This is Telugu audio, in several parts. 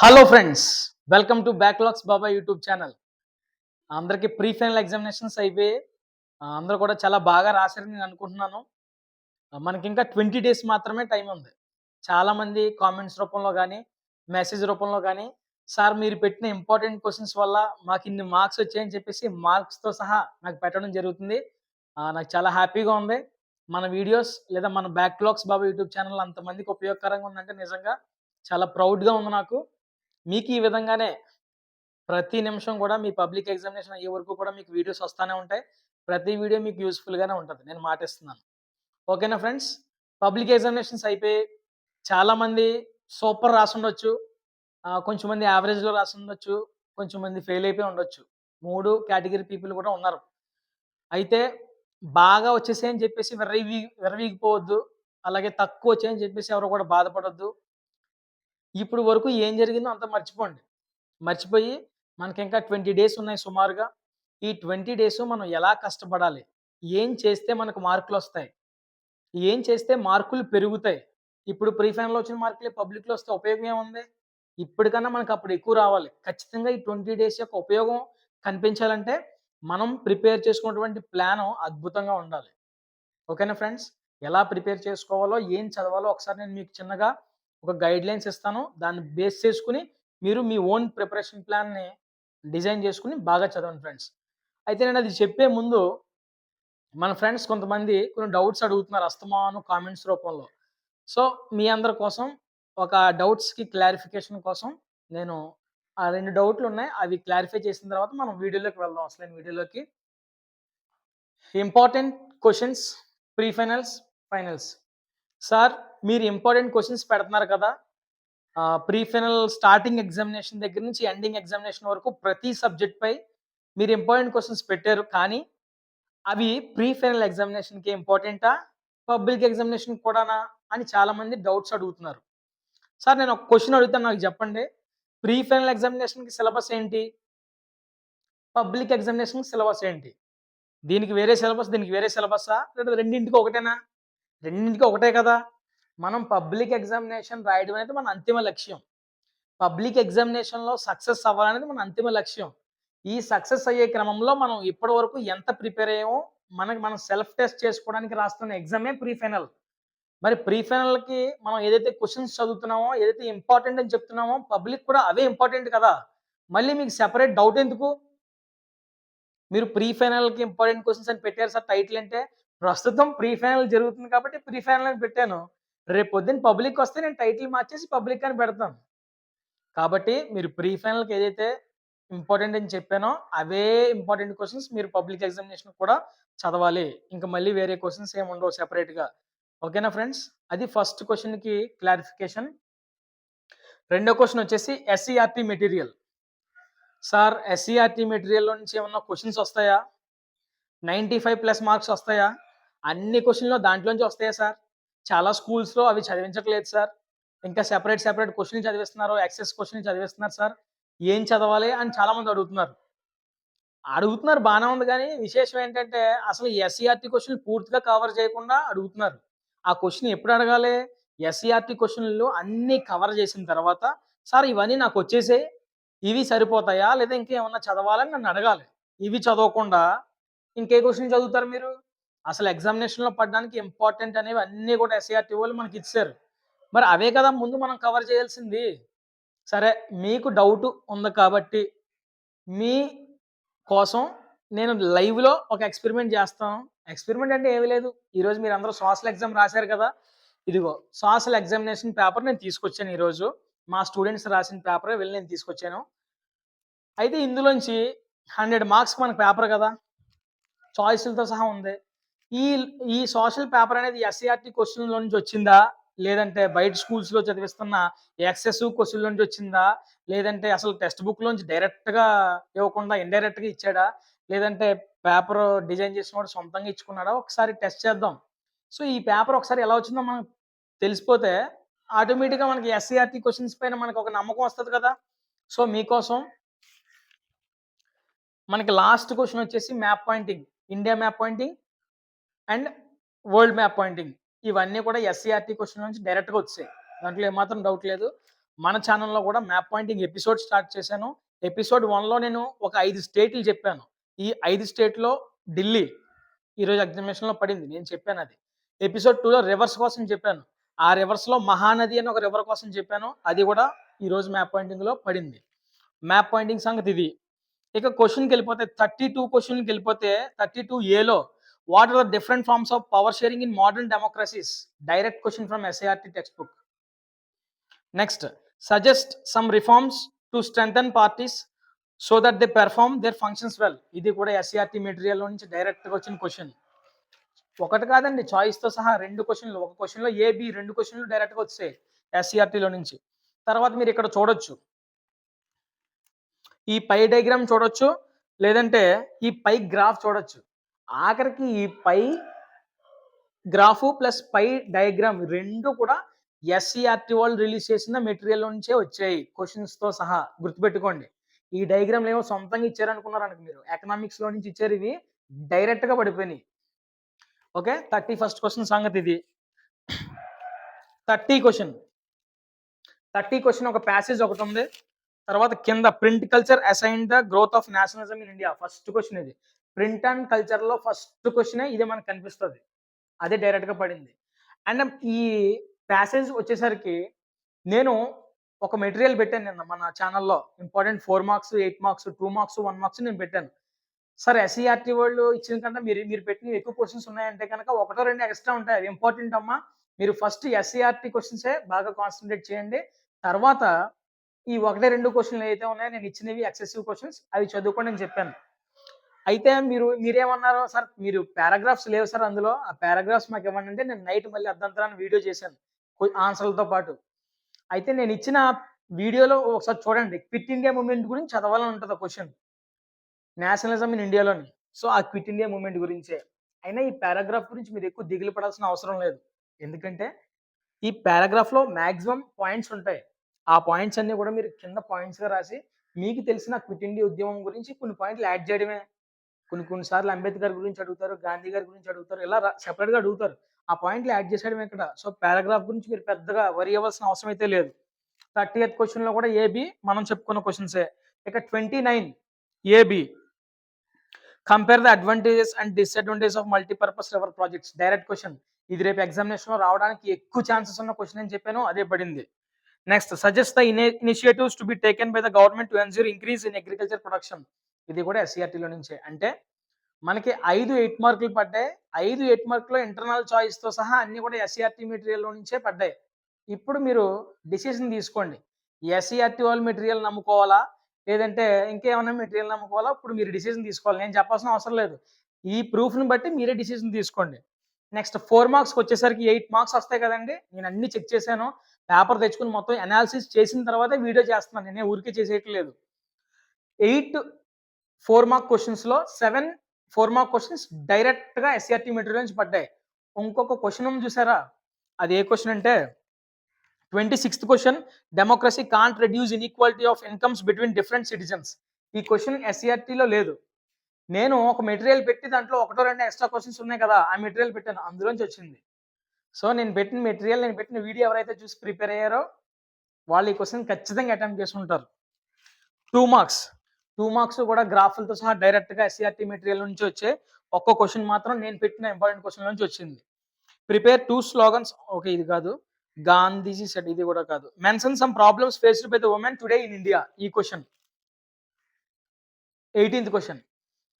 Hello friends welcome to backlogs Baba YouTube channel అందరికీ ప్రీ ఫైనల్ ఎగ్జామినేషన్స్ అయిపోయాయి అందరూ కూడా చాలా బాగా రాశారని నేను అనుకుంటున్నాను. మనకి ఇంకా ట్వంటీ డేస్ మాత్రమే టైం ఉంది. చాలామంది కామెంట్స్ రూపంలో కానీ మెసేజ్ రూపంలో కానీ సార్ మీరు పెట్టిన ఇంపార్టెంట్ క్వశ్చన్స్ వల్ల మాకు ఇన్ని మార్క్స్ వచ్చాయని చెప్పేసి మార్క్స్తో సహా నాకు పెట్టడం జరుగుతుంది. నాకు చాలా హ్యాపీగా ఉంది. మన వీడియోస్ లేదా మన బ్యాక్లాగ్స్ బాబా యూట్యూబ్ ఛానల్ అంతమందికి ఉపయోగకరంగా ఉందంటే నిజంగా చాలా ప్రౌడ్గా ఉంది నాకు. మీకు ఈ విధంగానే ప్రతి నిమిషం కూడా మీ పబ్లిక్ ఎగ్జామినేషన్ అయ్యే వరకు కూడా మీకు వీడియోస్ వస్తూనే ఉంటాయి. ప్రతి వీడియో మీకు యూస్ఫుల్గానే ఉంటుంది. నేను మాటిస్తున్నాను. ఓకేనా ఫ్రెండ్స్? పబ్లిక్ ఎగ్జామినేషన్స్ అయిపోయి చాలామంది సూపర్ రాసి ఉండొచ్చు కొంచెం మంది యావరేజ్లో రాసి ఉండొచ్చు కొంచెం మంది ఫెయిల్ అయిపోయి ఉండొచ్చు. మూడు కేటగిరీ పీపుల్ కూడా ఉన్నారు. అయితే బాగా వచ్చేసాయని చెప్పేసి విర్రవీ విర్రవీగిపోవద్దు. అలాగే తక్కువ వచ్చాయని చెప్పేసి ఎవరు కూడా బాధపడొద్దు. ఇప్పుడు వరకు ఏం జరిగిందో అంత మర్చిపోండి. మర్చిపోయి మనకి ఇంకా ట్వంటీ డేస్ ఉన్నాయి సుమారుగా. ఈ ట్వంటీ డేస్ మనం ఎలా కష్టపడాలి? ఏం చేస్తే మనకు మార్కులు వస్తాయి? ఏం చేస్తే మార్కులు పెరుగుతాయి? ఇప్పుడు ప్రీ ఫైనల్లో వచ్చిన మార్కులే పబ్లిక్లో వస్తే ఉపయోగం ఏముంది? ఇప్పటికన్నా మనకు అప్పుడు ఎక్కువ రావాలి. ఖచ్చితంగా ఈ ట్వంటీ డేస్ యొక్క ఉపయోగం కనిపించాలంటే మనం ప్రిపేర్ చేసుకున్నటువంటి ప్లాన్ అద్భుతంగా ఉండాలి. ఓకేనా ఫ్రెండ్స్? ఎలా ప్రిపేర్ చేసుకోవాలో ఏం చదవాలో ఒకసారి నేను మీకు చిన్నగా ఒక గైడ్ లైన్స్ ఇస్తాను. దాన్ని బేస్ చేసుకుని మీరు మీ ఓన్ ప్రిపరేషన్ ప్లాన్ని డిజైన్ చేసుకుని బాగా చదవండి ఫ్రెండ్స్ అయితే నేను అది చెప్పే ముందు మన ఫ్రెండ్స్ కొంతమంది కొన్ని డౌట్స్ అడుగుతున్నారు అస్తమాను కామెంట్స్ రూపంలో. సో మీ అందరి కోసం ఒక డౌట్స్కి క్లారిఫికేషన్ కోసం నేను ఆ రెండు డౌట్లు ఉన్నాయి. అవి క్లారిఫై చేసిన తర్వాత మనం వీడియోలోకి వెళ్దాం. అసలు వీడియోలోకి. Important questions pre finals finals sir మీరు ఇంపార్టెంట్ క్వశ్చన్స్ పెడుతున్నారు కదా ప్రీ ఫైనల్ స్టార్టింగ్ ఎగ్జామినేషన్ దగ్గర నుంచి ఎండింగ్ ఎగ్జామినేషన్ వరకు ప్రతి సబ్జెక్ట్ పై మీరు ఇంపార్టెంట్ క్వశ్చన్స్ పెట్టారు. కానీ అవి ప్రీ ఫైనల్ ఎగ్జామినేషన్కి ఇంపార్టెంటా పబ్లిక్ ఎగ్జామినేషన్ కూడానా అని చాలామంది డౌట్స్ అడుగుతున్నారు. సార్ నేను ఒక క్వశ్చన్ అడుగుతాను నాకు చెప్పండి. ప్రీ ఫైనల్ ఎగ్జామినేషన్కి సిలబస్ ఏంటి? పబ్లిక్ ఎగ్జామినేషన్కి సిలబస్ ఏంటి? దీనికి వేరే సిలబస్ దీనికి వేరే సిలబస్సా లేదా రెండింటికి ఒకటేనా? రెండింటికి ఒకటే కదా? మనం పబ్లిక్ ఎగ్జామినేషన్ రాయడం అనేది మన అంతిమ లక్ష్యం. పబ్లిక్ ఎగ్జామినేషన్లో సక్సెస్ అవ్వాలనేది మన అంతిమ లక్ష్యం. ఈ సక్సెస్ అయ్యే క్రమంలో మనం ఇప్పటి వరకు ఎంత ప్రిపేర్ అయ్యామో మనకి మనం సెల్ఫ్ టెస్ట్ చేసుకోవడానికి రాస్తున్న ఎగ్జామే ప్రీ ఫైనల్ మరి ప్రీ ఫైనల్కి మనం ఏదైతే క్వశ్చన్స్ చదువుతున్నామో ఏదైతే ఇంపార్టెంట్ అని చెప్తున్నామో పబ్లిక్ కూడా అవే ఇంపార్టెంట్ కదా! మళ్ళీ మీకు సెపరేట్ డౌట్ ఎందుకు? మీరు ప్రీ ఫైనల్కి ఇంపార్టెంట్ క్వశ్చన్స్ అని పెట్టారు సార్ టైటిల్ అంటే ప్రస్తుతం ప్రీ ఫైనల్ జరుగుతుంది కాబట్టి ప్రీ ఫైనల్ అని పెట్టాను. రేపు పొద్దున్న పబ్లిక్ వస్తే నేను టైటిల్ మార్చేసి పబ్లిక్ అని పెడతాను. కాబట్టి మీరు ప్రీ ఫైనల్కి ఏదైతే ఇంపార్టెంట్ అని చెప్పానో అవే ఇంపార్టెంట్ క్వశ్చన్స్ మీరు పబ్లిక్ ఎగ్జామినేషన్ కూడా చదవాలి. ఇంకా మళ్ళీ వేరే క్వశ్చన్స్ ఏమి ఉండవు సెపరేట్గా. ఓకేనా ఫ్రెండ్స్? అది ఫస్ట్ క్వశ్చన్కి క్లారిఫికేషన్. రెండో క్వశ్చన్ వచ్చేసి ఎస్సీఆర్టీ మెటీరియల్. సార్ ఎస్సీఆర్టీ మెటీరియల్లో నుంచి ఏమన్నా క్వశ్చన్స్ వస్తాయా? నైంటీ ఫైవ్ ప్లస్ మార్క్స్ వస్తాయా? అన్ని క్వశ్చన్లో దాంట్లోంచి వస్తాయా సార్? చాలా స్కూల్స్లో అవి చదివించట్లేదు సార్ ఇంకా సెపరేట్ సెపరేట్ క్వశ్చన్లు చదివిస్తున్నారు ఎక్సెస్ క్వశ్చన్లు చదివిస్తున్నారు సార్ ఏం చదవాలి అని చాలామంది అడుగుతున్నారు. అడుగుతున్నారు బాగానే ఉంది కానీ విశేషం ఏంటంటే అసలు ఎస్సీఆర్టీ క్వశ్చన్లు పూర్తిగా కవర్ చేయకుండా అడుగుతున్నారు. ఆ క్వశ్చన్ ఎప్పుడు అడగాలి? ఎస్సీఆర్టీ క్వశ్చన్లు అన్నీ కవర్ చేసిన తర్వాత సార్ ఇవన్నీ నాకు వచ్చేసాయి ఇవి సరిపోతాయా? లేదా ఇంకేమన్నా చదవాలని నన్ను అడగాలి. ఇవి చదవకుండా ఇంకే క్వశ్చన్ చదువుతారు మీరు? అసలు ఎగ్జామినేషన్లో పడడానికి ఇంపార్టెంట్ అనేవి అన్నీ కూడా ఎస్ఐఆర్టీ వాళ్ళు మనకి ఇచ్చారు. మరి అవే కదా ముందు మనం కవర్ చేయాల్సింది. సరే మీకు డౌట్ ఉంది కాబట్టి మీ కోసం నేను లైవ్లో ఒక ఎక్స్పెరిమెంట్ చేస్తాను. ఎక్స్పెరిమెంట్ అంటే ఏమీ లేదు. ఈరోజు మీరు అందరూ సోషల్ ఎగ్జామ్ రాశారు కదా. ఇదిగో సోషల్ ఎగ్జామినేషన్ పేపర్ నేను తీసుకొచ్చాను ఈరోజు మా స్టూడెంట్స్ రాసిన పేపర్ వెళ్ళి నేను తీసుకొచ్చాను. అయితే ఇందులోంచి హండ్రెడ్ మార్క్స్ మనకు పేపర్ కదా. చాయిస్లతో సహా ఉంది. ఈ ఈ సోషల్ పేపర్ అనేది ఎస్సీఆర్టీ క్వశ్చన్లో నుంచి వచ్చిందా? లేదంటే బయట స్కూల్స్లో చదివిస్తున్న ఎక్సెస్ క్వశ్చన్ నుంచి వచ్చిందా? లేదంటే అసలు టెక్స్ట్ బుక్ లోంచి డైరెక్ట్గా ఇవ్వకుండా ఇండైరెక్ట్గా ఇచ్చాడా? లేదంటే పేపర్ డిజైన్ చేసిన వాడు సొంతంగా ఇచ్చుకున్నాడా? ఒకసారి టెస్ట్ చేద్దాం. సో ఈ పేపర్ ఒకసారి ఎలా వచ్చిందో మనకు తెలిసిపోతే ఆటోమేటిక్గా మనకి ఎస్సీఆర్టీ క్వశ్చన్స్ పైన మనకు ఒక నమ్మకం వస్తుంది కదా? సో మీకోసం మనకి లాస్ట్ క్వశ్చన్ వచ్చేసి map pointing India map pointing and world map pointing ఇవన్నీ కూడా ఎస్సీఆర్టీ క్వశ్చన్ నుంచి డైరెక్ట్గా వచ్చాయి. దాంట్లో ఏమాత్రం డౌట్ లేదు. మన ఛానల్లో కూడా మ్యాప్ పాయింటింగ్ ఎపిసోడ్ స్టార్ట్ చేశాను. ఎపిసోడ్ వన్లో నేను ఒక ఐదు స్టేట్లు చెప్పాను. ఈ ఐదు స్టేట్లో ఢిల్లీ ఈరోజు ఎగ్జామినేషన్లో పడింది. నేను చెప్పాను అది. ఎపిసోడ్ టూలో రివర్స్ కోసం చెప్పాను. ఆ రివర్స్లో మహానది అని ఒక రివర్ కోసం చెప్పాను. అది కూడా ఈరోజు మ్యాప్ పాయింటింగ్లో పడింది. మ్యాప్ పాయింటింగ్ సంగతి ఇది. ఇక క్వశ్చన్కి వెళ్ళిపోతే థర్టీ టూ క్వశ్చన్కి వెళ్ళిపోతే థర్టీ టూ ఏలో what are different forms of power sharing in modern democracies? Direct question from S I R T textbook next suggest some reforms to strengthen parties so that they perform their functions well ఇది కూడా ఎస్ఈఆర్టీ మెటీరియల్ నుంచి డైరెక్ట్గా వచ్చిన క్వశ్చన్ ఒకటి కాదండి చాయిస్తో సహా రెండు క్వశ్చన్లు ఒక క్వశ్చన్లో ఏబి రెండు క్వశ్చన్లు డైరెక్ట్గా వచ్చాయి ఎస్సీఆర్టీలో నుంచి. తర్వాత మీరు ఇక్కడ చూడొచ్చు. ఈ పై డయాగ్రామ్ చూడొచ్చు. లేదంటే ఈ పై గ్రాఫ్ చూడొచ్చు. ఆఖరికి ఈ pie graph plus pie diagram రెండు కూడా ఎస్సీఆర్టీ వాళ్ళు రిలీజ్ చేసిన మెటీరియల్ నుంచే వచ్చాయి క్వశ్చన్స్తో సహా. గుర్తుపెట్టుకోండి. ఈ డయాగ్రామ్లు ఏమో సొంతంగా ఇచ్చారు అనుకున్నారు అనుకు మీరు ఎకనామిక్స్లో నుంచి ఇచ్చారు ఇవి డైరెక్ట్గా పడిపోయినాయి. ఓకే? థర్టీ ఫస్ట్ క్వశ్చన్ సంగతి ఇది. థర్టీ క్వశ్చన్ థర్టీ క్వశ్చన్ ఒక ప్యాసేజ్ ఒకటి ఉంది. తర్వాత కింద print culture assign the growth of nationalism in India first question ఇది. ప్రింట్ అండ్ కల్చర్లో ఫస్ట్ క్వశ్చన్ ఇదే మనకు కనిపిస్తుంది. అదే డైరెక్ట్గా పడింది. అండ్ ఈ ప్యాసేజ్ వచ్చేసరికి నేను ఒక మెటీరియల్ పెట్టాను నిన్న మన ఛానల్లో. Important four marks eight marks two marks one marks నేను పెట్టాను. సార్ ఎస్సీఆర్టీ వాళ్ళు ఇచ్చిన కంటే మీరు మీరు పెట్టిన ఎక్కువ క్వశ్చన్స్ ఉన్నాయంటే కనుక ఒకటో రెండు ఎక్స్ట్రా ఉంటాయి. అవి ఇంపార్టెంట్ అమ్మా. మీరు ఫస్ట్ ఎస్సీఆర్టీ క్వశ్చన్సే బాగా కాన్సన్ట్రేట్ చేయండి. తర్వాత ఈ ఒకటే రెండు క్వశ్చన్లు అయితే ఉన్నాయో నేను ఇచ్చినవి ఎక్సెసివ్ క్వశ్చన్స్ అవి చదువుకోండి అని చెప్పాను. అయితే మీరు మీరేమన్నారు? సార్ మీరు పారాగ్రాఫ్స్ లేవు సార్ అందులో. ఆ పారాగ్రాఫ్స్ మాకు ఇవ్వండి అంటే నేను నైట్ మళ్ళీ అర్ధంతరాన్ని వీడియో చేశాను ఆన్సర్లతో పాటు. అయితే నేను ఇచ్చిన వీడియోలో ఒకసారి చూడండి. క్విట్ ఇండియా మూమెంట్ గురించి చదవాలని ఉంటుంది క్వశ్చన్. నేషనలిజం ఇన్ ఇండియాలోని. సో ఆ క్విట్ ఇండియా మూమెంట్ గురించే. అయినా ఈ పారాగ్రాఫ్ గురించి మీరు ఎక్కువ దిగులు పడాల్సిన అవసరం లేదు. ఎందుకంటే ఈ పారాగ్రాఫ్లో మ్యాక్సిమం పాయింట్స్ ఉంటాయి. ఆ పాయింట్స్ అన్నీ కూడా మీరు కింద పాయింట్స్గా రాసి మీకు తెలిసిన క్విట్ ఇండియా ఉద్యమం గురించి కొన్ని పాయింట్లు యాడ్ చేయడమే. కొన్ని కొన్నిసార్లు అంబేద్కర్ గురించి అడుగుతారు గాంధీ గారి గురించి అడుగుతారు ఇలా సెపరేట్గా అడుగుతారు. ఆ పాయింట్లు యాడ్ చేసేయడం ఇక్కడ. సో పారాగ్రాఫ్ గురించి మీరు పెద్దగా వరి అవ్వాల్సిన అవసరం అయితే లేదు. థర్టీ ఎయిత్ క్వశ్చన్లో కూడా ఏబి మనం చెప్పుకున్న క్వశ్చన్సే ఇక twenty nine A B compare the advantages and disadvantage of multipurpose river projects direct question ఇది రేపు ఎగ్జామినేషన్ రావడానికి ఎక్కువ ఛాన్సెస్ ఉన్న క్వశ్చన్ అని చెప్పాను అదే పడింది. Next suggest the initiatives to be taken by the government to ensure increase in agriculture production ఇది కూడా ఎస్సీఆర్టీలో నుంచే. అంటే మనకి ఐదు ఎయిట్ మార్కులు పడ్డాయి. ఐదు ఎయిట్ మార్కులో ఇంటర్నల్ చాయిస్తో సహా అన్ని కూడా ఎస్సీఆర్టీ మెటీరియల్లో నుంచే పడ్డాయి. ఇప్పుడు మీరు డిసిషన్ తీసుకోండి. ఎస్సీఆర్టీ వాళ్ళ మెటీరియల్ నమ్ముకోవాలా? లేదంటే ఇంకేమైనా మెటీరియల్ నమ్ముకోవాలా? ఇప్పుడు మీరు డిసిజన్ తీసుకోవాలి. నేను చెప్పాల్సిన అవసరం లేదు. ఈ ప్రూఫ్ని బట్టి మీరే డిసిజన్ తీసుకోండి. నెక్స్ట్ ఫోర్ మార్క్స్కి వచ్చేసరికి ఎయిట్ మార్క్స్ వస్తాయి కదండి. నేను అన్ని చెక్ చేశాను. పేపర్ తెచ్చుకుని మొత్తం అనాలిసిస్ చేసిన తర్వాత వీడియో చేస్తున్నాను. నేనే ఊరికే చేసేయట్లేదు. ఎయిట్ ఫోర్ మార్క్ క్వశ్చన్స్లో సెవెన్ ఫోర్ మార్క్ క్వశ్చన్స్ డైరెక్ట్గా S C R T material నుంచి పడ్డాయి. ఇంకొక క్వశ్చన్ చూసారా? అది ఏ క్వశ్చన్ అంటే twenty sixth question democracy can't reduce inequality of incomes between different citizens ఈ క్వశ్చన్ ఎస్సీఆర్టీలో లేదు. నేను ఒక మెటీరియల్ పెట్టి దాంట్లో ఒకటో రెండు ఎక్స్ట్రా క్వశ్చన్స్ ఉన్నాయి కదా ఆ మెటీరియల్ పెట్టాను. అందులోంచి వచ్చింది. సో నేను పెట్టిన మెటీరియల్ నేను పెట్టిన వీడియో ఎవరైతే చూసి ప్రిపేర్ అయ్యారో వాళ్ళు ఈ క్వశ్చన్ ఖచ్చితంగా అటెంప్ట్ చేసుకుంటారు. టూ మార్క్స్ టూ మార్క్స్ కూడా గ్రాఫ్లతో సహా డైరెక్ట్గా ఎస్సీఆర్టీ మెటీరియల్ నుంచి వచ్చే ఒక్క క్వశ్చన్ మాత్రం నేను పెట్టిన ఇంపార్టెంట్ క్వశ్చన్ నుంచి వచ్చింది. ప్రిపేర్ టూ స్లోగన్స్ ఓకే ఇది కాదు. గాంధీజీ సెట్ ఇది కూడా కాదు. Mention some problems faced by the women today in India ఈ క్వశ్చన్. Eighteenth question.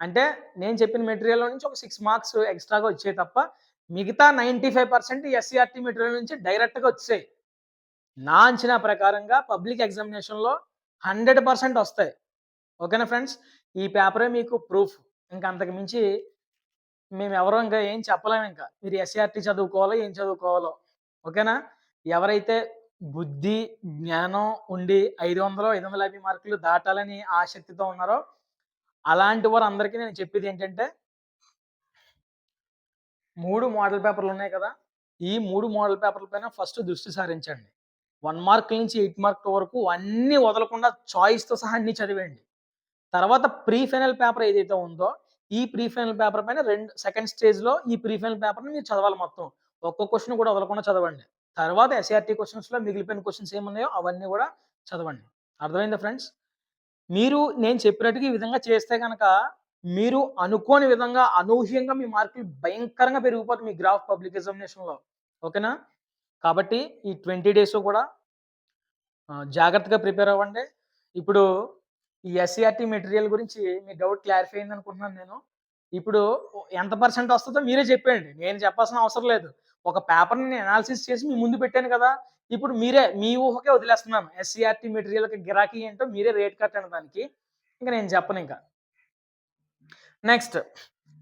అంటే నేను చెప్పిన మెటీరియల్ నుంచి ఒక సిక్స్ మార్క్స్ ఎక్స్ట్రాగా వచ్చాయి తప్ప మిగతా ninety five percent S C R T material నుంచి డైరెక్ట్గా వచ్చాయి. నా అంచనా ప్రకారంగా పబ్లిక్ ఎగ్జామినేషన్లో హండ్రెడ్ పర్సెంట్ వస్తాయి. ఓకేనా ఫ్రెండ్స్? ఈ పేపరే మీకు ప్రూఫ్. ఇంకా అంతకు మించి మేము ఎవరో ఇంకా ఏం చెప్పలేము ఇంకా. మీరు ఎస్ఆర్టీ చదువుకోవాలో ఏం చదువుకోవాలో. ఓకేనా? ఎవరైతే బుద్ధి జ్ఞానం ఉండి ఐదు వందలు ఐదు వందల యాభై మార్కులు దాటాలని ఆసక్తితో ఉన్నారో అలాంటి వారు అందరికీ నేను చెప్పేది ఏంటంటే మూడు మోడల్ పేపర్లు ఉన్నాయి కదా ఈ మూడు మోడల్ పేపర్ల పైన ఫస్ట్ దృష్టి సారించండి. వన్ మార్క్ నుంచి ఎయిట్ మార్క్ వరకు అన్నీ వదలకుండా చాయిస్తో సహా అన్ని చదివేయండి. తర్వాత ప్రీ ఫైనల్ పేపర్ ఏదైతే ఉందో ఈ ప్రీ ఫైనల్ పేపర్ పైన రెండు సెకండ్ స్టేజ్లో ఈ ప్రీ ఫైనల్ పేపర్ని మీరు చదవాలి మొత్తం ఒక్క క్వశ్చన్ కూడా వదలకుండా చదవండి. తర్వాత ఎస్ఆర్టీ క్వశ్చన్స్లో మిగిలిపోయిన క్వశ్చన్స్ ఏమున్నాయో అవన్నీ కూడా చదవండి. అర్థమైందా ఫ్రెండ్స్? మీరు నేను చెప్పినట్టుగా ఈ విధంగా చేస్తే కనుక మీరు అనుకోని విధంగా అనూహ్యంగా మీ మార్కులు భయంకరంగా పెరిగిపోతుంది మీ గ్రాఫ్ పబ్లిక్ ఎగ్జామినేషన్‌లో. ఓకేనా? కాబట్టి ఈ 20 డేస్ కూడా జాగ్రత్తగా ప్రిపేర్ అవ్వండి. ఇప్పుడు ఈ ఎస్సీఆర్టీ మెటీరియల్ గురించి మీ డౌట్ క్లారిఫై అయిందనుకుంటున్నాను నేను. ఇప్పుడు ఎంత పర్సెంట్ వస్తుందో మీరే చెప్పేయండి. నేను చెప్పాల్సిన అవసరం లేదు. ఒక పేపర్‌ని నేను అనాలిసిస్ చేసి మీ ముందు పెట్టాను కదా! ఇప్పుడు మీరే మీ ఊహకే వదిలేస్తున్నాను. ఎస్సీఆర్టీ మెటీరియల్‌కి గిరాకీ ఏంటో మీరే రేట్ కట్టండి దానికి. ఇంక నేను చెప్పను ఇంకా నెక్స్ట్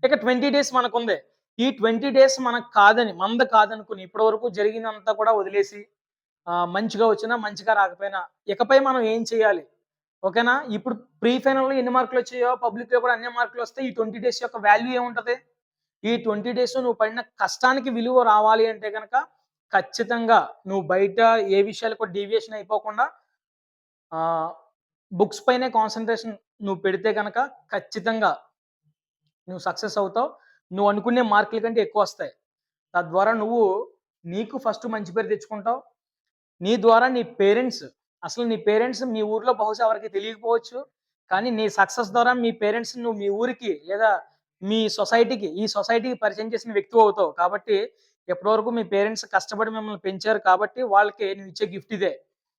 ఇక 20 డేస్ మనకుంది. ఈ 20 డేస్ మనకు కాదని, మంద కాదనుకుని ఇప్పటివరకు జరిగినంతా కూడా వదిలేసి మంచిగా వచ్చినా, మంచిగా రాకపోయినా ఇకపై మనం ఏం చేయాలి? ఓకేనా? ఇప్పుడు ప్రీ ఫైనల్‌లో ఎన్ని మార్కులు వచ్చాయో పబ్లిక్‌లో కూడా అన్ని మార్కులు వస్తే ఈ 20 డేస్ యొక్క వాల్యూ ఏముంటుంది ఈ 20 డేస్ నువ్వు పడిన కష్టానికి విలువ రావాలి అంటే కనుక ఖచ్చితంగా నువ్వు బయట ఏ విషయాలు కూడా డీవియేషన్ అయిపోకుండా బుక్స్ పైనే కాన్సన్ట్రేషన్ నువ్వు పెడితే కనుక ఖచ్చితంగా నువ్వు సక్సెస్ అవుతావు. నువ్వు అనుకునే మార్కుల కంటే ఎక్కువ వస్తాయి తద్వారా నువ్వు నీకు ఫస్ట్ మంచి పేరు తెచ్చుకుంటావు. నీ ద్వారా నీ పేరెంట్స్ అసలు నీ పేరెంట్స్ మీ ఊర్లో బహుశా ఎవరికి తెలియకపోవచ్చు. కానీ నీ సక్సెస్ ద్వారా మీ పేరెంట్స్ నువ్వు మీ ఊరికి లేదా మీ సొసైటీకి ఈ సొసైటీకి పరిచయం చేసిన వ్యక్తి అవుతావు. కాబట్టి ఇప్పటివరకు మీ పేరెంట్స్ కష్టపడి మిమ్మల్ని పెంచారు కాబట్టి వాళ్ళకి నువ్వు ఇచ్చే గిఫ్ట్ ఇదే.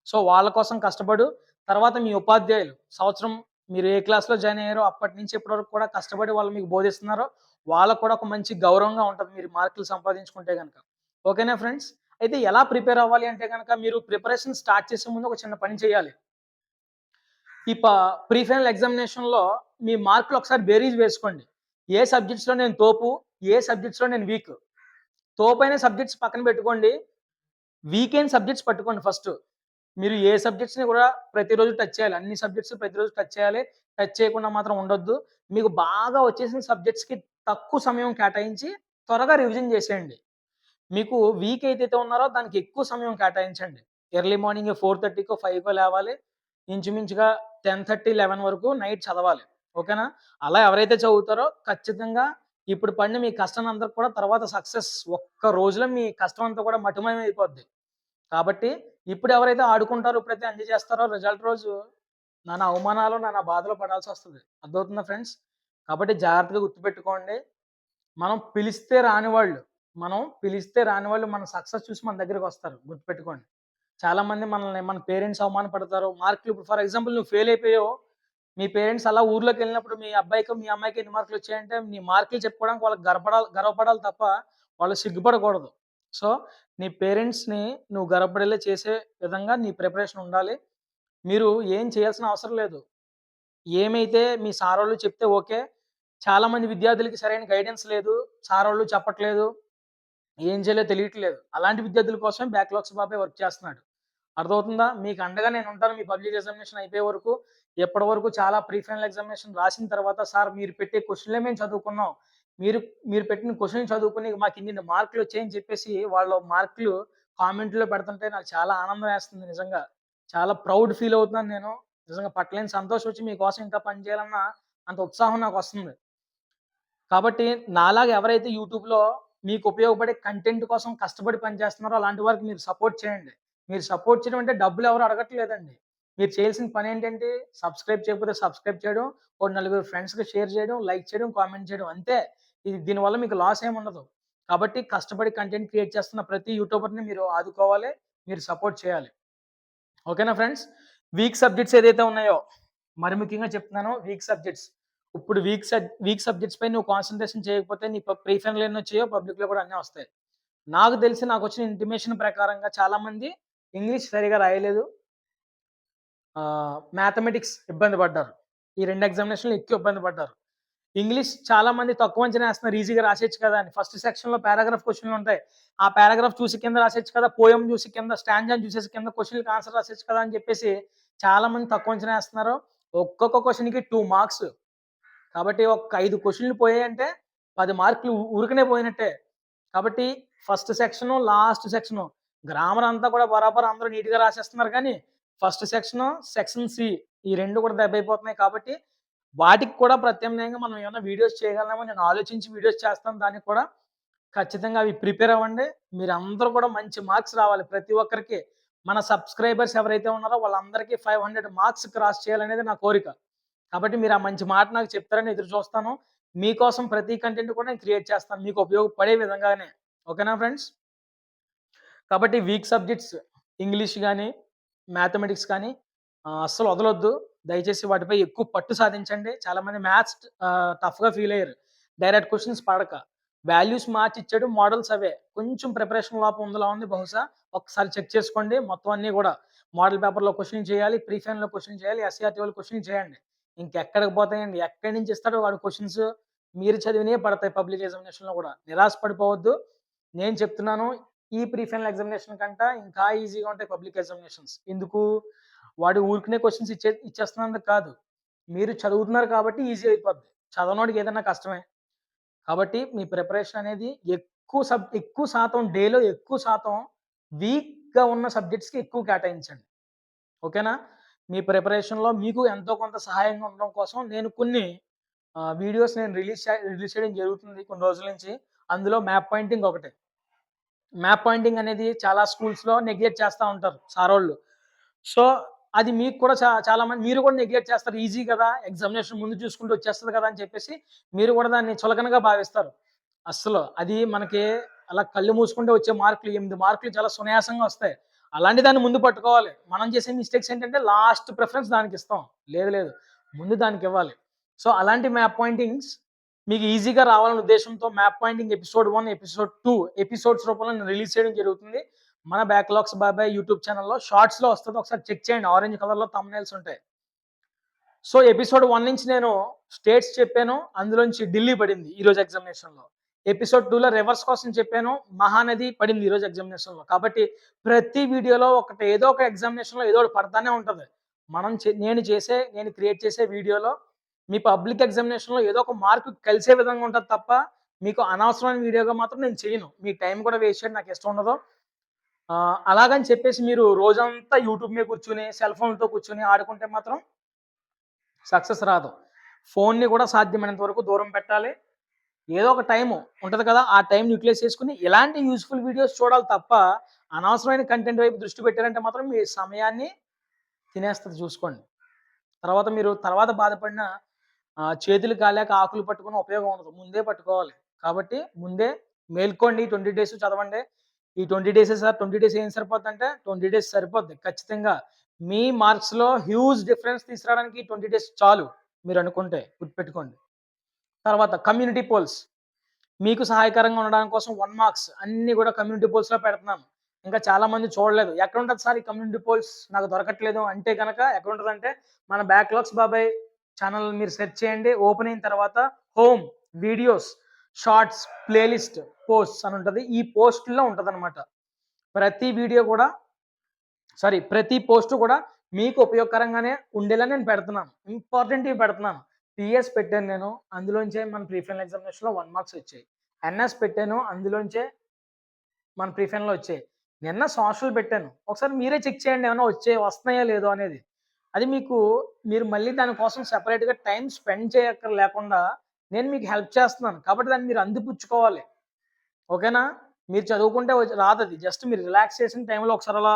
సో, వాళ్ళ కోసం కష్టపడు. తర్వాత మీ ఉపాధ్యాయులు సంవత్సరం మీరు ఏ క్లాస్‌లో జాయిన్ అయ్యారో అప్పటి నుంచి ఇప్పటివరకు కూడా కష్టపడి వాళ్ళు మీకు బోధిస్తున్నారో వాళ్ళకి కూడా ఒక మంచి గౌరవంగా ఉంటుంది మీరు మార్కులు సంపాదించుకుంటే కనుక ఓకేనా ఫ్రెండ్స్? అయితే ఎలా ప్రిపేర్ అవ్వాలి అంటే కనుక మీరు ప్రిపరేషన్ స్టార్ట్ చేసే ముందు ఒక చిన్న పని చేయాలి. ఈ ప్రీ ఫైనల్ ఎగ్జామినేషన్‌లో మీ మార్కులు ఒకసారి బేరీజ్ వేసుకోండి. ఏ సబ్జెక్ట్స్‌లో నేను తోపు, ఏ సబ్జెక్ట్స్‌లో నేను వీక్. తోపైన సబ్జెక్ట్స్ పక్కన పెట్టుకోండి. వీక్ అయిన సబ్జెక్ట్స్ పట్టుకోండి ఫస్ట్ మీరు ఏ సబ్జెక్ట్స్‌ని కూడా ప్రతిరోజు టచ్ చేయాలి. అన్ని సబ్జెక్ట్స్ ప్రతిరోజు టచ్ చేయాలి. టచ్ చేయకుండా మాత్రం ఉండొద్దు. మీకు బాగా వచ్చేసిన సబ్జెక్ట్స్‌కి తక్కువ సమయం కేటాయించి త్వరగా రివిజన్ చేసేయండి. మీకు వీక్ ఏదైతే ఉన్నారో దానికి ఎక్కువ సమయం కేటాయించండి. ఎర్లీ మార్నింగ్ 4:30కో, 5కో లేవాలి. ఇంచుమించుగా 10:30, 11 వరకు నైట్ చదవాలి. ఓకేనా? అలా ఎవరైతే చదువుతారో ఖచ్చితంగా ఇప్పుడు పడిన మీ కష్టం కష్టానంతా కూడా తర్వాత సక్సెస్ ఒక్క రోజులో మీ కష్టం అంతా కూడా మటుమాయం అయిపోద్ది. కాబట్టి ఇప్పుడు ఎవరైతే ఆడుకుంటారో, ఇప్పుడైతే ఎంజాయ్ చేస్తారో రిజల్ట్ రోజు నా అవమానాలు, నా బాధలు వస్తుంది అర్థమవుతుందా ఫ్రెండ్స్? కాబట్టి జాగ్రత్తగా గుర్తుపెట్టుకోండి. మనం పిలిస్తే రాని వాళ్ళు, మనం పిలిస్తే రాని వాళ్ళు మన సక్సెస్ చూసి మన దగ్గరికొస్తారు. గుర్తుపెట్టుకోండి. చాలామంది మనల్ని మన పేరెంట్స్ అవమానపడతారు. మార్కులు ఇప్పుడు ఫర్ ఎగ్జాంపుల్ నువ్వు ఫెయిల్ అయిపోయావు. మీ పేరెంట్స్ అలా ఊర్లోకి వెళ్ళినప్పుడు మీ అబ్బాయికి మీ అమ్మాయికి ఎన్ని మార్కులు వచ్చాయంటే నీ మార్కులు చెప్పుకోవడానికి వాళ్ళకి గర్వపడాలి గర్వపడాలి తప్ప వాళ్ళు సిగ్గుపడకూడదు. సో, నీ పేరెంట్స్‌ని నువ్వు గర్వపడేలా చేసే విధంగా నీ ప్రిపరేషన్ ఉండాలి. మీరు ఏం చేయాల్సిన అవసరం లేదు. ఏమైతే మీ సారోళ్ళు చెప్తే ఓకే. చాలామంది విద్యార్థులకి సరైన గైడెన్స్ లేదు. సారోళ్ళు చెప్పట్లేదు. ఏం చేయాలో తెలియట్లేదు. అలాంటి విద్యార్థుల కోసమే బ్యాక్‌లాగ్స్ బాబే వర్క్ చేస్తున్నాడు. అర్థమవుతుందా? మీకు అండగా నేను ఉంటాను మీ పబ్లిక్ ఎగ్జామినేషన్ అయిపోయే వరకు. ఎప్పటి వరకు చాలా ప్రీ ఫైనల్ ఎగ్జామినేషన్ రాసిన తర్వాత సార్ మీరు పెట్టే క్వశ్చన్లే మేము చదువుకున్నాం. మీరు మీరు పెట్టిన క్వశ్చన్ చదువుకుని మాకు ఇన్ని మార్కులు వచ్చాయని చెప్పేసి వాళ్ళ మార్కులు కామెంట్‌లో పెడుతుంటే నాకు చాలా ఆనందం వేస్తుంది నిజంగా. చాలా ప్రౌడ్ ఫీల్ అవుతున్నాను నేను. నిజంగా పట్టలేని సంతోషం వచ్చి మీకోసం ఇంకా పని చేయాలన్న అంత ఉత్సాహం నాకు వస్తుంది కాబట్టి నాలాగా ఎవరైతే యూట్యూబ్‌లో మీకు ఉపయోగపడే కంటెంట్ కోసం కష్టపడి పనిచేస్తున్నారో అలాంటి వారికి మీరు సపోర్ట్ చేయండి. మీరు సపోర్ట్ చేయడం అంటే డబ్బులు ఎవరు అడగట్లేదండి. మీరు చేయాల్సిన పని ఏంటంటే సబ్స్క్రైబ్ చేయకపోతే సబ్స్క్రైబ్ చేయడం, ఒక నలుగురు ఫ్రెండ్స్‌కి షేర్ చేయడం, లైక్ చేయడం, కామెంట్ చేయడం అంతే. ఇది దీనివల్ల మీకు లాస్ ఏమి ఉండదు. కాబట్టి కష్టపడి కంటెంట్ క్రియేట్ చేస్తున్న ప్రతి యూట్యూబర్‌ని మీరు ఆదుకోవాలి. మీరు సపోర్ట్ చేయాలి. ఓకేనా ఫ్రెండ్స్? వీక్ సబ్జెక్ట్స్ ఏదైతే ఉన్నాయో మరి ముఖ్యంగా చెప్తున్నాను వీక్ సబ్జెక్ట్స్. ఇప్పుడు వీక్ సబ్ వీక్ సబ్జెక్ట్స్ పై నువ్వు కాన్సంట్రేషన్ చేయకపోతే నీ ప్రీ ఫైనల్ ఎన్ని చేయో పబ్లిక్‌లో కూడా అన్నీ వస్తాయి. నాకు తెలిసి నాకు వచ్చిన ఇంటిమేషన్ ప్రకారంగా చాలామంది ఇంగ్లీష్ సరిగా రాయలేదు. మ్యాథమెటిక్స్ ఇబ్బంది పడ్డారు. ఈ రెండు ఎగ్జామినేషన్‌లో ఎక్కువ ఇబ్బంది పడ్డారు. ఇంగ్లీష్ చాలామంది తక్కువ అంచనా వేస్తున్నారు ఈజీగా రాసేచ్చు కదా అని. ఫస్ట్ సెక్షన్‌లో పారాగ్రాఫ్ క్వశ్చన్లు ఉంటాయి. ఆ పారాగ్రాఫ్ చూసి కింద రాసేచ్చు కదా! పోయం చూసి కింద స్టాంజాని చూసేసి కింద క్వెషన్‌లకి ఆన్సర్ రాసేచ్చు కదా! అని చెప్పేసి చాలామంది తక్కువ అంచనా వేస్తున్నారు ఒక్కొక్క క్వశ్చన్కి టూ మార్క్స్. కాబట్టి ఒక ఐదు క్వశ్చన్లు పోయాయంటే పది మార్కులు ఊరికనే పోయినట్టే. కాబట్టి first section, last section grammar అంతా కూడా బరాబర్ అందరూ నీట్‌గా రాసేస్తున్నారు కానీ ఫస్ట్ సెక్షను, సెక్షన్ సి ఈ రెండు కూడా దెబ్బైపోతున్నాయి కాబట్టి వాటికి కూడా ప్రత్యామ్నాయంగా మనం ఏమైనా వీడియోస్ చేయగలమో నేను ఆలోచించి వీడియోస్ చేస్తాను దానికి కూడా. ఖచ్చితంగా అవి ప్రిపేర్ అవ్వండి. మీరు అందరూ కూడా మంచి మార్క్స్ రావాలి ప్రతి ఒక్కరికి. మన సబ్స్క్రైబర్స్ ఎవరైతే ఉన్నారో వాళ్ళందరికీ 500 మార్క్స్ క్రాస్ చేయాలనేది నా కోరిక. కాబట్టి మీరు ఆ మంచి మాట నాకు చెప్తారని ఎదురు చూస్తాను. మీకోసం ప్రతి కంటెంట్ కూడా నేను క్రియేట్ చేస్తాను. మీకు ఉపయోగపడే విధంగానే. ఓకేనా ఫ్రెండ్స్? కాబట్టి వీక్ సబ్జెక్ట్స్ ఇంగ్లీష్ కానీ మ్యాథమెటిక్స్ కానీ అస్సలు వదలొద్దు. దయచేసి వాటిపై ఎక్కువ పట్టు సాధించండి. చాలామంది మ్యాథ్స్ టఫ్‌గా ఫీల్ అయ్యారు. డైరెక్ట్ క్వశ్చన్స్ పడక. వాల్యూస్ మార్చి ఇచ్చాడు. మోడల్స్ అవే. కొంచెం ప్రిపరేషన్ లోపం ఉందిలా ఉంది బహుశా. ఒకసారి చెక్ చేసుకోండి. మొత్తం అన్నీ కూడా మోడల్ పేపర్‌లో క్వశ్చన్ చేయాలి. ప్రీ క్వశ్చన్ చేయాలి. ఎస్ఆర్టీఓలో క్వశ్చన్ చేయండి. ఇంకెక్కడికి పోతాయండి. ఎక్కడి నుంచి ఇస్తాడో వాడు క్వశ్చన్స్ మీరు చదివినే పడతాయి పబ్లిక్ ఎగ్జామినేషన్‌లో కూడా. నిరాశ పడిపోవద్దు. నేను చెప్తున్నాను ఈ ప్రీ ఫైనల్ ఎగ్జామినేషన్ కంట ఇంకా ఈజీగా ఉంటాయి పబ్లిక్ ఎగ్జామినేషన్స్. ఎందుకు? వాడు ఊరికనే క్వశ్చన్స్ ఇచ్చే ఇచ్చేస్తున్నందుకు కాదు. మీరు చదువుతున్నారు కాబట్టి ఈజీ అయిపోద్ది. చదవనోడికి ఏదైనా కష్టమే. కాబట్టి మీ ప్రిపరేషన్ అనేది ఎక్కువ సబ్ ఎక్కువ శాతం డేలో ఎక్కువ శాతం వీక్‌గా ఉన్న సబ్జెక్ట్స్‌కి ఎక్కువ కేటాయించండి. ఓకేనా? మీ ప్రిపరేషన్‌లో మీకు ఎంతో కొంత సహాయంగా ఉండడం కోసం నేను కొన్ని వీడియోస్ నేను రిలీజ్ రిలీజ్ చేయడం జరుగుతుంది కొన్ని రోజుల నుంచి. అందులో మ్యాప్ పాయింటింగ్ ఒకటి. మ్యాప్ పాయింటింగ్ అనేది చాలా స్కూల్స్‌లో నెగ్లెక్ట్ చేస్తూ ఉంటారు సారోళ్ళు. సో, అది మీకు కూడా చా చాలా మంది మీరు కూడా నెగ్లెక్ట్ చేస్తారు. ఈజీ కదా! ఎగ్జామినేషన్ ముందు చూసుకుంటూ వచ్చేస్తుంది కదా! అని చెప్పేసి మీరు కూడా దాన్ని చులకనగా భావిస్తారు. అస్సలు అది మనకి అలా కళ్ళు మూసుకుంటే వచ్చే మార్కులు ఎనిమిది మార్కులు చాలా సునాయాసంగా వస్తాయి. అలాంటి దాన్ని ముందు పట్టుకోవాలి. మనం చేసే మిస్టేక్స్ ఏంటంటే లాస్ట్ ప్రిఫరెన్స్ దానికి ఇస్తాం లేదు లేదు. ముందు దానికి ఇవ్వాలి సో, అలాంటి మ్యాప్ పాయింటింగ్స్ మీకు ఈజీగా రావాలనే ఉద్దేశంతో map pointing episode one episode two episodes రూపంలో నేను రిలీజ్ చేయడం జరుగుతుంది. మన బ్యాక్‌లాగ్స్ బాబాయ్ యూట్యూబ్ ఛానల్లో షార్ట్స్‌లో వస్తుంది ఒకసారి చెక్ చేయండి. ఆరెంజ్ కలర్‌లో తమ్నైల్స్ ఉంటాయి. సో, ఎపిసోడ్ వన్ నుంచి నేను స్టేట్స్ చెప్పాను. అందులోంచి ఢిల్లీ పడింది ఈరోజు ఎగ్జామినేషన్‌లో. ఎపిసోడ్ టూలో రివర్స్ కోసం చెప్పాను. మహానది పడింది ఈరోజు ఎగ్జామినేషన్‌లో. కాబట్టి ప్రతి వీడియోలో ఒకటి ఏదో ఒక ఎగ్జామినేషన్‌లో ఏదో ఒకటి పడతానే ఉంటుంది మనం చే నేను చేసే నేను క్రియేట్ చేసే వీడియోలో మీ పబ్లిక్ ఎగ్జామినేషన్‌లో ఏదో ఒక మార్కు కలిసే విధంగా ఉంటుంది తప్ప మీకు అనవసరమైన వీడియోగా మాత్రం నేను చేయను. మీ టైం కూడా వేస్ట్ చేయడం నాకు ఇష్టం ఉండదు. అలాగని చెప్పేసి మీరు రోజంతా యూట్యూబ్ మీద కూర్చొని సెల్ ఫోన్తో కూర్చొని ఆడుకుంటే మాత్రం సక్సెస్ రాదు. ఫోన్‌ని కూడా సాధ్యమైనంత వరకు దూరం పెట్టాలి. ఏదో ఒక టైము ఉంటుంది కదా! ఆ టైం యూటిలైజ్ చేసుకుని ఇలాంటి యూస్ఫుల్ వీడియోస్ చూడాలి తప్ప అనవసరమైన కంటెంట్ వైపు దృష్టి పెట్టారంటే మాత్రం మీ సమయాన్ని తినేస్తుంది చూసుకోండి. తర్వాత మీరు తర్వాత బాధపడిన చేతులు కాలేక ఆకులు పట్టుకుని ఉపయోగం ఉండదు. ముందే పట్టుకోవాలి. కాబట్టి ముందే మేల్కోండి. 20 డేస్ చదవండి. ఈ ట్వంటీ డేస్ సార్ 20 డేస్ ఏం సరిపోద్దంటే 20 డేస్ సరిపోద్ది. ఖచ్చితంగా మీ మార్క్స్‌లో హ్యూజ్ డిఫరెన్స్ తీసుకురావడానికి 20 డేస్ చాలు మీరు అనుకుంటే గుర్తుపెట్టుకోండి. తర్వాత కమ్యూనిటీ పోల్స్. మీకు సహాయకరంగా ఉండడం కోసం వన్ మార్క్స్ అన్నీ కూడా కమ్యూనిటీ పోల్స్‌లో పెడుతున్నాను. ఇంకా చాలా మంది చూడలేదు. ఉంటుంది సార్ ఈ కమ్యూనిటీ పోల్స్ నాకు దొరకట్లేదు అంటే కనుక ఎక్కడ ఉంటుంది అంటే మన బ్యాక్‌లాగ్స్ బాబాయ్ ఛానల్ మీరు సెర్చ్ చేయండి. ఓపెన్ అయిన తర్వాత home, videos, shorts, playlist, posts అని ఉంటుంది ఈ పోస్ట్‌లో ఉంటదనమాట. ప్రతి వీడియో కూడా సారీ ప్రతి పోస్ట్ కూడా మీకు ఉపయోగకరంగానే ఉండేలా నేను పెడుతున్నాను. ఇంపార్టెంట్‌వి పెడుతున్నాను. పిఎస్ పెట్టాను నేను. అందులోంచే మన ప్రీ ఫైనల్ ఎగ్జామినేషన్‌లో వన్ మార్క్స్ వచ్చాయి. ఎన్ఎస్ పెట్టాను. అందులోంచే మన ప్రీ ఫైనల్‌లో వచ్చాయి. నిన్న సోషల్ పెట్టాను. ఒకసారి మీరే చెక్ చేయండి ఏమైనా వచ్చే వస్తున్నాయో లేదో అనేది. అది మీకు మీరు మళ్ళీ దాని కోసం సెపరేట్‌గా టైం స్పెండ్ చేయక్కర్ లేకుండా నేను మీకు హెల్ప్ చేస్తున్నాను. కాబట్టి దాన్ని మీరు అందిపుచ్చుకోవాలి. ఓకేనా? మీరు చదువుకుంటే రాదు అది జస్ట్ మీరు రిలాక్స్ చేసిన టైంలో ఒకసారి అలా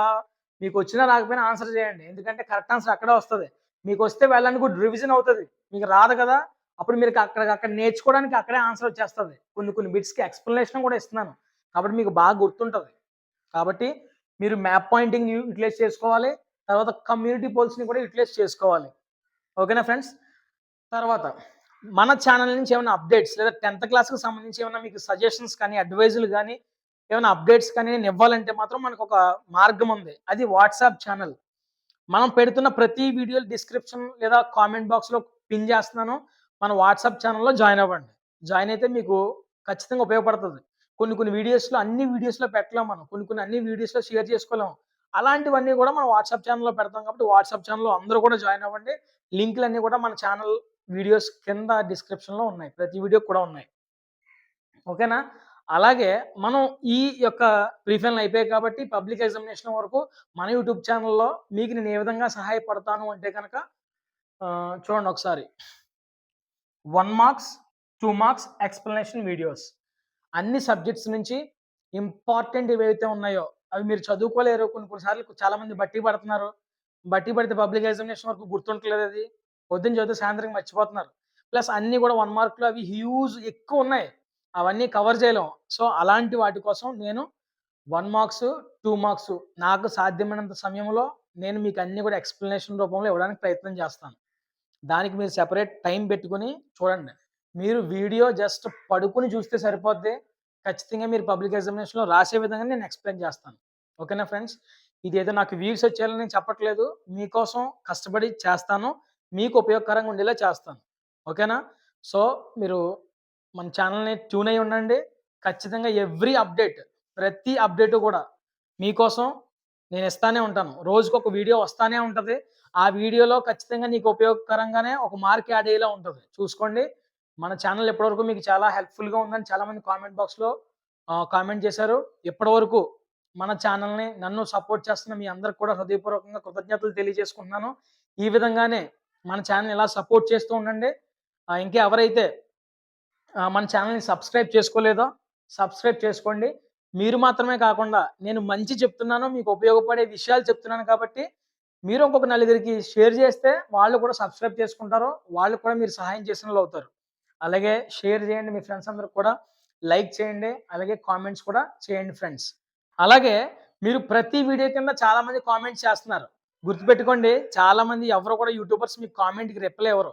మీకు వచ్చినా రాకపోయినా ఆన్సర్ చేయండి. ఎందుకంటే కరెక్ట్ ఆన్సర్ అక్కడే వస్తుంది మీకు వస్తే వెళ్ళడానికి రివిజన్ అవుతుంది మీకు రాదు కదా! అప్పుడు మీరు అక్కడికక్కడ నేర్చుకోవడానికి అక్కడే ఆన్సర్ వచ్చేస్తుంది కొన్ని కొన్ని బిట్స్‌కి ఎక్స్‌ప్లనేషన్ కూడా ఇస్తున్నాను. కాబట్టి మీకు బాగా గుర్తుంటుంది కాబట్టి మీరు మ్యాప్ పాయింటింగ్ యూటిలైజ్ చేసుకోవాలి. తర్వాత కమ్యూనిటీ పోల్స్‌ని కూడా యూటిలైజ్ చేసుకోవాలి. ఓకేనా ఫ్రెండ్స్? తర్వాత మన ఛానల్ నుంచి ఏమైనా అప్డేట్స్ లేదా 10థ్ క్లాస్‌కి సంబంధించి ఏమైనా మీకు సజెషన్స్ కానీ, అడ్వైజులు కానీ ఏమైనా అప్డేట్స్ కానీ నేను ఇవ్వాలంటే మాత్రం మనకు ఒక మార్గం ఉంది. అది వాట్సాప్ ఛానల్. మనం పెడుతున్న ప్రతి వీడియో డిస్క్రిప్షన్ లేదా కామెంట్ బాక్స్‌లో పిన్ చేస్తున్నాను. మన వాట్సాప్ ఛానల్‌లో జాయిన్ అవ్వండి. జాయిన్ అయితే మీకు ఖచ్చితంగా ఉపయోగపడుతుంది కొన్ని కొన్ని వీడియోస్‌లో అన్ని వీడియోస్‌లో పెట్టలేము మనం. కొన్ని కొన్ని అన్ని వీడియోస్‌లో షేర్ చేసుకోలేము అలాంటివన్నీ కూడా మనం వాట్సాప్ ఛానల్‌లో పెడతాం కాబట్టి వాట్సాప్ ఛానల్‌లో అందరూ కూడా జాయిన్ అవ్వండి. లింకులన్నీ కూడా మన ఛానల్ వీడియోస్ కింద డిస్క్రిప్షన్‌లో ఉన్నాయి. ప్రతి వీడియో కూడా ఉన్నాయి. ఓకేనా? అలాగే మనం ఈ యొక్క ప్రీ అయిపోయాయి కాబట్టి పబ్లిక్ ఎగ్జామినేషన్ వరకు మన యూట్యూబ్ ఛానల్‌లో మీకు నేను ఏ విధంగా సహాయపడతాను అంటే కనుక చూడండి ఒకసారి. One marks, two marks explanation videos. అన్ని సబ్జెక్ట్స్ నుంచి ఇంపార్టెంట్ ఏవైతే ఉన్నాయో అవి మీరు చదువుకోలేరు. కొన్ని కొన్నిసార్లు చాలామంది బట్టి పడుతున్నారు. బట్టి పడితే పబ్లిక్ ఎగ్జామినేషన్ వరకు గుర్తుండట్లేదు అది. పొద్దున్న చదివితే సాయంత్రం మర్చిపోతున్నారు. ప్లస్ అన్నీ కూడా వన్ మార్క్లో అవి హ్యూజ్ ఎక్కువ ఉన్నాయి. అవన్నీ కవర్ చేయలేం. సో అలాంటి వాటి కోసం నేను వన్ మార్క్స్ టూ మార్క్స్ నాకు సాధ్యమైనంత సమయంలో నేను మీకు అన్ని కూడా ఎక్స్ప్లెనేషన్ రూపంలో ఇవ్వడానికి ప్రయత్నం చేస్తాను. దానికి మీరు సెపరేట్ టైం పెట్టుకుని చూడండి. మీరు వీడియో జస్ట్ పడుకుని చూస్తే సరిపోద్ది. ఖచ్చితంగా మీరు పబ్లిక్ ఎగ్జామినేషన్లో రాసే విధంగా నేను ఎక్స్ప్లెయిన్ చేస్తాను. ఓకేనా ఫ్రెండ్స్ ఇది ఏదో నాకు వ్యూస్ వచ్చేయాలని నేను చెప్పట్లేదు. మీకోసం కష్టపడి చేస్తాను. మీకు ఉపయోగకరంగా ఉండేలా చేస్తాను. ఓకేనా సో మీరు మన ఛానల్ని ట్యూన్ అయి ఉండండి. ఖచ్చితంగా ఎవ్రీ అప్డేట్ ప్రతి అప్డేట్ కూడా మీకోసం నేను ఇస్తానే ఉంటాను. రోజుకు ఒక వీడియో వస్తానే ఉంటుంది. ఆ వీడియోలో ఖచ్చితంగా నీకు ఉపయోగకరంగానే ఒక మార్క్ యాడ్ అయ్యేలా ఉంటుంది. చూసుకోండి. మన ఛానల్ ఇప్పటివరకు మీకు చాలా హెల్ప్ఫుల్గా ఉందని చాలామంది కామెంట్ బాక్స్లో కామెంట్ చేశారు. ఇప్పటివరకు మన ఛానల్ని నన్ను సపోర్ట్ చేస్తున్న మీ అందరికి కూడా హృదయపూర్వకంగా కృతజ్ఞతలు తెలియజేసుకుంటున్నాను. ఈ విధంగానే మన ఛానల్ ఇలా సపోర్ట్ చేస్తూ ఉండండి. ఇంకా ఎవరైతే మన ఛానల్ని సబ్స్క్రైబ్ చేసుకోలేదో సబ్స్క్రైబ్ చేసుకోండి. మీరు మాత్రమే కాకుండా నేను మంచి చెప్తున్నాను మీకు ఉపయోగపడే విషయాలు చెప్తున్నాను కాబట్టి మీరు ఇంకొక నలుగురికి షేర్ చేస్తే వాళ్ళు కూడా సబ్స్క్రైబ్ చేసుకుంటారు వాళ్ళు కూడా మీరు సహాయం చేసిన వాళ్ళు అవుతారు. అలాగే షేర్ చేయండి మీ ఫ్రెండ్స్ అందరికి కూడా లైక్ చేయండి అలాగే కామెంట్స్ కూడా చేయండి ఫ్రెండ్స్. అలాగే మీరు ప్రతి వీడియో కింద చాలామంది కామెంట్స్ చేస్తున్నారు. గుర్తుపెట్టుకోండి చాలా మంది ఎవరు కూడా యూట్యూబర్స్ మీ కామెంట్కి రిప్లై ఎవరు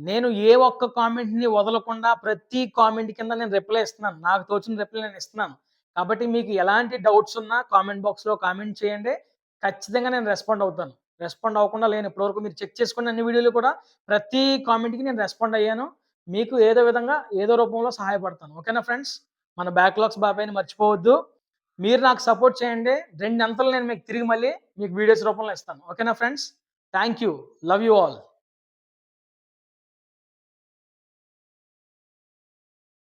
నేను ఏ ఒక్క కామెంట్ని వదలకుండా ప్రతి కామెంట్ కింద నేను రిప్లై ఇస్తున్నాను. నాకు తోచిన రిప్లై నేను ఇస్తున్నాను. కాబట్టి మీకు ఎలాంటి డౌట్స్ ఉన్నా కామెంట్ బాక్స్లో కామెంట్ చేయండి. ఖచ్చితంగా నేను రెస్పాండ్ అవుతాను. రెస్పాండ్ అవ్వకుండా లేను. ఇప్పటివరకు మీరు చెక్ చేసుకున్న అన్ని వీడియోలు కూడా ప్రతి కామెంట్కి నేను రెస్పాండ్ అయ్యాను. మీకు ఏదో విధంగా ఏదో రూపంలో సహాయపడతాను. ఓకేనా ఫ్రెండ్స్? మన బ్యాక్లాగ్స్ బాబాయ్ని మర్చిపోవద్దు. మీరు నాకు సపోర్ట్ చేయండి. రెండు అంతలు నేను మీకు తిరిగి మళ్ళీ మీకు వీడియోస్ రూపంలో ఇస్తాను. ఓకేనా friends? Thank you love you all.